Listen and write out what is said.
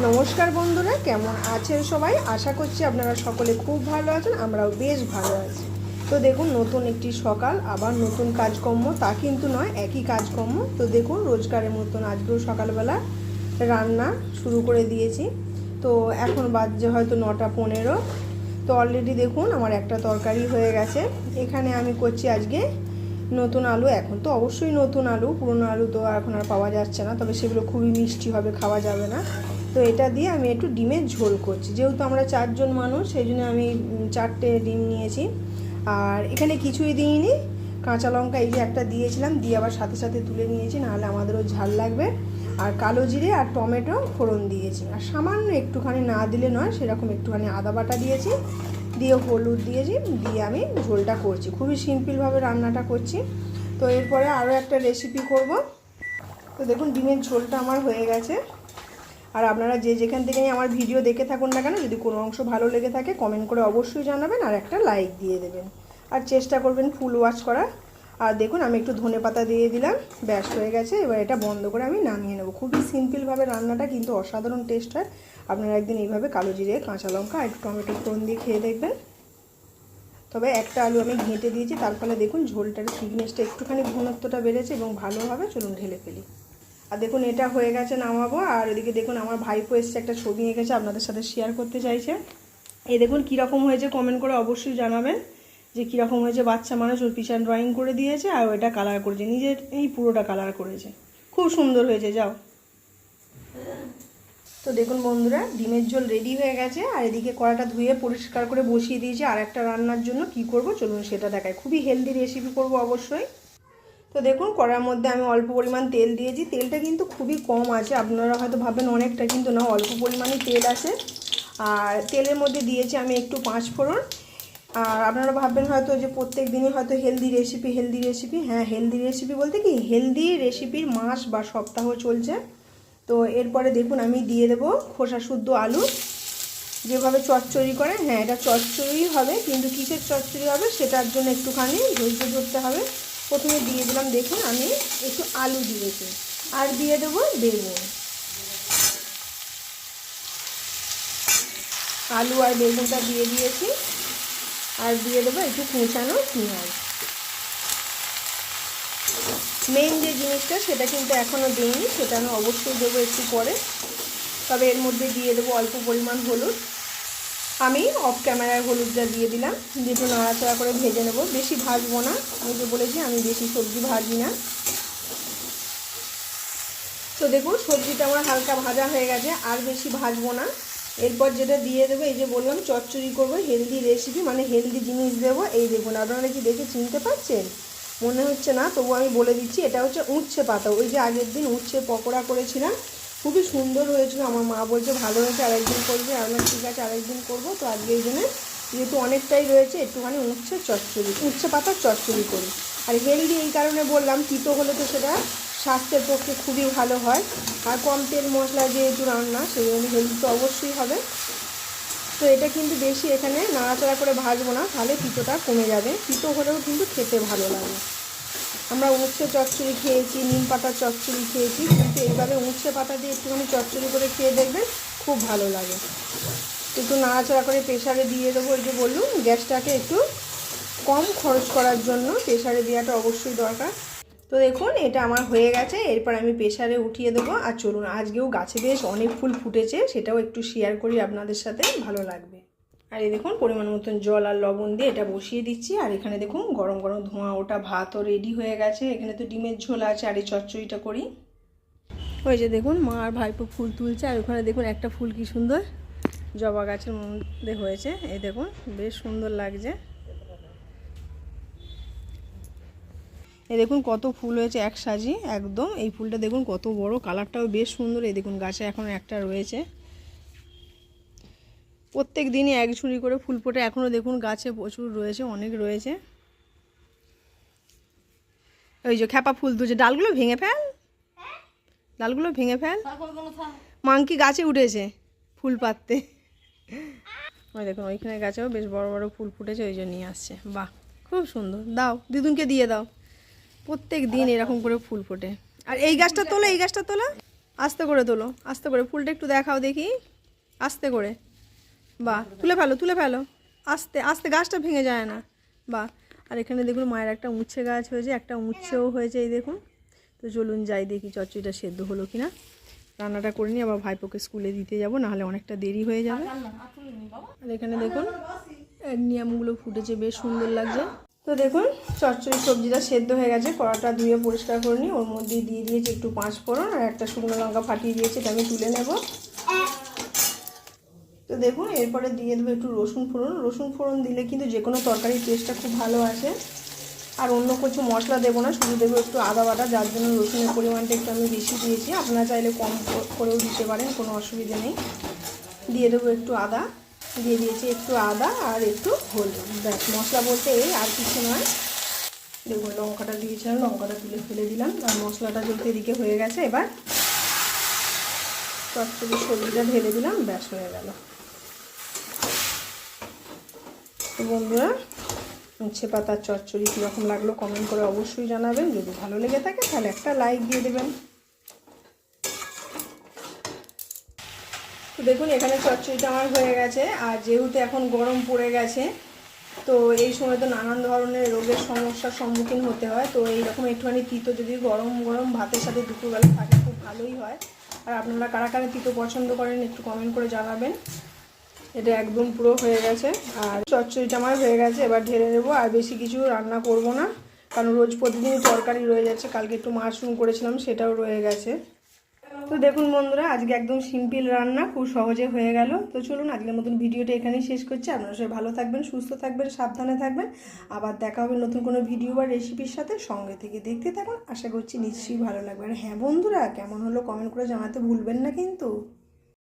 নমস্কার বন্ধুরা, কেমন আছেন সবাই? আশা করছি আপনারা সকলে খুব ভালো আছেন, আমরাও বেশ ভালো আছি। তো দেখুন, নতুন একটি সকাল, আবার নতুন কাজকর্ম, তা কিন্তু নয়, একই কাজকর্ম। তো দেখুন, রোজগারের মতন আজকেও সকালবেলা রান্না শুরু করে দিয়েছি। তো এখন বাজছে হয়তো নটা পনেরো। তো অলরেডি দেখুন, আমার একটা তরকারি হয়ে গেছে। এখানে আমি করছি আজকে নতুন আলু। এখন তো অবশ্যই নতুন আলু, পুরনো আলু তো এখন আর পাওয়া যাচ্ছে না, তবে সেগুলো খুবই মিষ্টি হবে, খাওয়া যাবে না। তো এটা দিয়ে আমি একটু ডিমের ঝোল করছি। যেহেতু আমরা চারজন মানুষ, সেই জন্য আমি চারটে ডিম নিয়েছি। আর এখানে কিছুই দিইনি। কাঁচা লঙ্কা এই যে একটা দিয়েছিলাম, দিয়ে আবার সাথে সাথে তুলে নিয়েছি, নাহলে আমাদেরও ঝাল লাগবে। আর কালো জিরে আর টমেটো ফোড়ন দিয়েছি। আর সামান্য একটুখানি না দিলে নয়, সেরকম একটুখানি আদা বাটা দিয়েছি, দিয়ে হলুদ দিয়েছি, দিয়ে আমি ঝোলটা করছি। খুবই সিম্পলভাবে রান্নাটা করছি। তো এরপরে আরও একটা রেসিপি করব। তো দেখুন, ডিমের ঝোলটা আমার হয়ে গেছে। আর আপনারা যে যেখান থেকে আমার ভিডিও দেখে থাকুন না কেন, যদি কোনো অংশ ভালো লেগে থাকে কমেন্ট করে অবশ্যই জানাবেন আর একটা লাইক দিয়ে দেবেন। আর চেষ্টা করবেন ফুল ওয়াশ করার। আর দেখুন, আমি একটু ধনে পাতা দিয়ে দিলাম, ব্যাস হয়ে গেছে। এবার এটা বন্ধ করে আমি নামিয়ে নেব। খুবই সিম্পলভাবে রান্নাটা কিন্তু অসাধারণ টেস্ট হয়। আপনারা একদিন এইভাবে কালো জিরে, কাঁচা লঙ্কা আর একটু টমেটো ফোড়ন দিয়ে খেয়ে দেখবেন। তবে একটা আলু আমি ঘেঁটে দিয়েছি, তার ফলে দেখুন ঝোলটার থিকনেসটা একটুখানি ঘনত্বটা বেড়েছে এবং ভালোভাবে চলুন ঢেলে ফেলি। আর দেখুন, এটা হয়ে গেছে নামাবো। আর এদিকে দেখুন, আমার ভাইপো এসছে একটা ছবি এঁকেছে, আপনাদের সাথে শেয়ার করতে চাইছে। এই দেখুন, কীরকম হয়েছে কমেন্ট করে অবশ্যই জানাবেন যে কীরকম হয়েছে, বাচ্চা মানুষ ওর পিছন ড্রয়িং করে দিয়েছে আর ওটা কালার করেছে, নিজের এই পুরোটা কালার করেছে। খুব সুন্দর হয়েছে, যাও। তো দেখুন বন্ধুরা, ডিমের ঝোল রেডি হয়ে গেছে, আর এদিকে কড়াটা ধুয়ে পরিষ্কার করে বসিয়ে দিয়েছি আর একটা রান্নার জন্য। কি করব? চলুন সেটা দেখায় খুবই হেলদি রেসিপি করব অবশ্যই। তো দেখুন, কড়ার মধ্যে আমি অল্প পরিমাণ তেল দিয়েছি। তেলটা কিন্তু খুবই কম আছে। আপনারা হয়তো ভাবেন অনেকটা, কিন্তু না, অল্প পরিমাণে তেল আছে। আর তেলের মধ্যে দিয়েছি আমি একটু পাঁচ ফোড়ন। আর আপনারা ভাববেন হয়তো যে প্রত্যেক দিনই হয়তো হেলদি রেসিপি হেলদি রেসিপি হ্যাঁ হেলদি রেসিপি বলতে কি? হেলদি রেসিপির মাস বা সপ্তাহ চলছে। তো এরপরে দেখুন, আমি দিয়ে দেবো খোসা শুদ্ধ আলু। যেভাবে চচ্চড়ি করে হ্যাঁ এটা চচ্চড়ি হবে, কিন্তু কিসের চচ্চড়ি হবে, সেটার জন্য একটুখানি ধৈর্য ধরতে হবে। প্রথমে দিয়ে দিলাম, দেখুন আমি একটু আলু দিয়েছি। আর দিয়ে দেবো বেগুন। আলু আর বেগুনটা দিয়ে দিয়েছি। আর দিয়ে দেবো একটু কুচানো পেঁয়াজ। মেন যে জিনিসটা, সেটা কিন্তু এখনও দিইনি, সেটা আমি অবশ্যই দেবো একটু পরে। তবে এর মধ্যে দিয়ে দেবো অল্প পরিমাণ হলুদ। আমি অফ ক্যামেরায় হলুদটা দিয়ে দিলাম, দিয়ে একটু নাড়াচাড়া করে ভেজে নেব। বেশি ভাজবো না, আমি যে বলেছি আমি বেশি সবজি ভাজি না। তো দেখুন, সবজিটা আমার হালকা ভাজা হয়ে গেছে, আর বেশি ভাজবো না। এরপর যেটা দিয়ে দেবো, এই যে বললাম, চচ্চড়ি করব হেলদি রেসিপি মানে হেলদি জিনিস দেবো। এই দেখুন, আপনারা কি দেখে চিনতে পারছেন? মনে হচ্ছে না তবু আমি বলে দিচ্ছি, এটা হচ্ছে উচ্ছে পাতা। ওই যে আগের দিন উচ্ছে পকোড়া করেছিলাম খুবই সুন্দর হয়েছিল। আমার মা বলছে, ভালো হয়েছে, আরেকদিন করবে। আমরা ঠিক আছে, আরেকদিন করব। তো আজকে এই জন্যে যেহেতু অনেকটাই রয়েছে, একটুখানি উচ্ছে চচ্চড়ি, উচ্ছে পাতার চচ্চড়ি করি। আর হেলদি এই কারণে বললাম, তিতো হলে তো সেটা স্বাস্থ্যের পক্ষে খুবই ভালো হয়। আর কম তেল মশলা যেহেতু রান্না, সেই জন্য হেলদি তো অবশ্যই হবে। তো এটা কিন্তু বেশি এখানে নাড়াচাড়া করে ভাজবো না, তাহলে তিতোটা কমে যাবে। তিতো হলেও কিন্তু খেতে ভালো লাগে। আমরা উচ্ছে চচ্চড়ি খেয়েছি, নিম পাতার চচ্চড়ি খেয়েছি, কিন্তু এইভাবে উচ্ছে পাতা দিয়ে একটুখানি চচ্চড়ি করে খেয়ে দেখবেন খুব ভালো লাগে। একটু নাড়াচাড়া করে প্রেশারে দিয়ে দেবো ওই যে বললুম, গ্যাসটাকে একটু কম খরচ করার জন্য প্রেশারে দেওয়াটা অবশ্যই দরকার। তো দেখুন, এটা আমার হয়ে গেছে, এরপর আমি প্রেশারে উঠিয়ে দেবো। আর চলুন, আজকেও গাছে বেশ অনেক ফুল ফুটেছে, সেটাও একটু শেয়ার করি আপনাদের সাথে, ভালো লাগবে। আর এই দেখুন, পরিমাণ মতন জল আর লবণ দিয়ে এটা বসিয়ে দিচ্ছি। আর এখানে দেখুন, গরম গরম ধোঁয়া, ওটা ভাতও রেডি হয়ে গেছে। এখানে তো ডিমের ঝোল আছে, আর এই চচ্চড়িটা করি। ওই যে দেখুন, মা আর ভাইপো ফুল তুলছে। আর ওখানে দেখুন, একটা ফুল কি সুন্দর, জবা গাছের মধ্যে হয়েছে। এই দেখুন, বেশ সুন্দর লাগছে। এই দেখুন, কত ফুল হয়েছে এক সাজি একদম। এই ফুলটা দেখুন, কত বড়, কালারটাও বেশ সুন্দর। এই দেখুন, গাছে এখন একটা রয়েছে। প্রত্যেক দিনই এক ঝুড়ি করে ফুল ফোটে। এখনও দেখুন গাছে প্রচুর রয়েছে, অনেক রয়েছে। ওই যে খ্যাপা ফুল তুলছে ডালগুলো ভেঙে ফেল? ডালগুলো ভেঙে ফেল? মাংকি গাছে উঠেছে ফুল পাততে ওই দেখুন, ওইখানে গাছেও বেশ বড় বড় ফুল ফুটেছে, ওই জন্য নিয়ে আসছে। বাহ, খুব সুন্দর। দাও, দিদুনকে দিয়ে দাও। প্রত্যেক দিন এরকম করে ফুল ফোটে। আর এই গাছটা তোলো, এই গাছটা তোলো। আস্তে করে তোলো, আস্তে করে। ফুলটা একটু দেখাও দেখি। আস্তে করে। বাহ, তুলে ফেলো তুলে ফেলো। আস্তে আস্তে গাছটা ভেঙে যায় না। বাহ, আর এখানে দেখুন মায়ের একটা উচ্ছে গাছ হয়েছে, একটা উচ্ছেও হয়েছে এই দেখুন। তো চলুন যাই দেখি চচ্চড়িটা সেদ্ধ হলো কি না রান্নাটা করে নিই আবার ভাইপোকে স্কুলে দিতে যাব, নাহলে অনেকটা দেরি হয়ে যাবে। আর এখানে দেখুন নিয়মগুলো ফুটেছে, বেশ সুন্দর লাগছে। তো দেখুন চচ্চড়ি সবজিটা সেদ্ধ হয়ে গেছে, কড়াটা ধুয়ে পরিষ্কার করে নিই ওর মধ্যে দিয়ে দিয়েছি একটু পাঁচ ফোড়ন আর একটা শুকনো লঙ্কা ফাটিয়ে দিয়েছি, এটা আমি তুলে নেব। তো দেখুন, এরপরে দিয়ে দেবো একটু রসুন ফোড়ন। রসুন ফোড়ন দিলে কিন্তু যে কোনো তরকারির টেস্টটা খুব ভালো আসে। আর অন্য কিছু মশলা দেবো না, শুধু দেবো একটু আদা বাটা, যার জন্য রসুনের পরিমাণটা একটু আমি বেশি দিয়েছি। আপনারা চাইলে কম করেও দিতে পারেন, কোনো অসুবিধে নেই। দিয়ে দেবো একটু আদা। দিয়ে দিয়েছি একটু আদা আর একটু হলুদ। ব্যাস, মশলা বলতে এই আর কিছু নয়। দেখুন, লঙ্কাটা দিয়েছিলাম, লঙ্কাটা তুলে ফেলে দিলাম। আর মশলাটা যেহেতু এদিকে হয়ে গেছে, এবার চচ্চড়ি সবজিটা ঢেলে দিলাম, ব্যাস হয়ে গেল। তো বন্ধুরা। উচ্ছে পাতার চচ্চড়ি কীরকম লাগল কমেন্ট করে অবশ্যই জানাবেন। যদি ভালো লেগে থাকে তাহলে একটা লাইক দিয়ে দেবেন। তো দেখুন, এখানে চচ্চড়িটা আমার হয়ে গেছে। আর যেহেতু এখন গরম পড়ে গেছে, তো এই সময় তো নানান ধরনের রোগের সমস্যার সম্মুখীন হতে হয়। তো এইরকম একটুখানি তিতো যদি গরম গরম ভাতের সাথে দুপুরবেলা থাকে, খুব ভালোই হয়। আর আপনারা কারা কারা তিতো পছন্দ করেন একটু কমেন্ট করে জানাবেন। এটা একদম পুরো হয়ে গেছে। আর চচ্চড়িটা আমার হয়ে গেছে, এবার ঢেলে নেব আর বেশি কিছু রান্না করব না, কারণ রোজ প্রতিদিনই তরকারি রয়ে যাচ্ছে। কালকে একটু মাশরুম করেছিলাম, সেটাও রয়ে গেছে। তো দেখুন বন্ধুরা, আজকে একদম সিম্পল রান্না, খুব সহজে হয়ে গেল। তো চলুন আজকের মতন ভিডিওটা এখানেই শেষ করছি। আপনারা সবাই ভালো থাকবেন, সুস্থ থাকবেন, সাবধানে থাকবেন। আবার দেখা হবে নতুন কোনো ভিডিও বা রেসিপির সাথে সঙ্গে থেকে। দেখতে থাকুন, আশা করছি নিশ্চয়ই ভালো লাগবে। আর হ্যাঁ বন্ধুরা, কেমন হলো কমেন্ট করে জানাতে ভুলবেন না কিন্তু।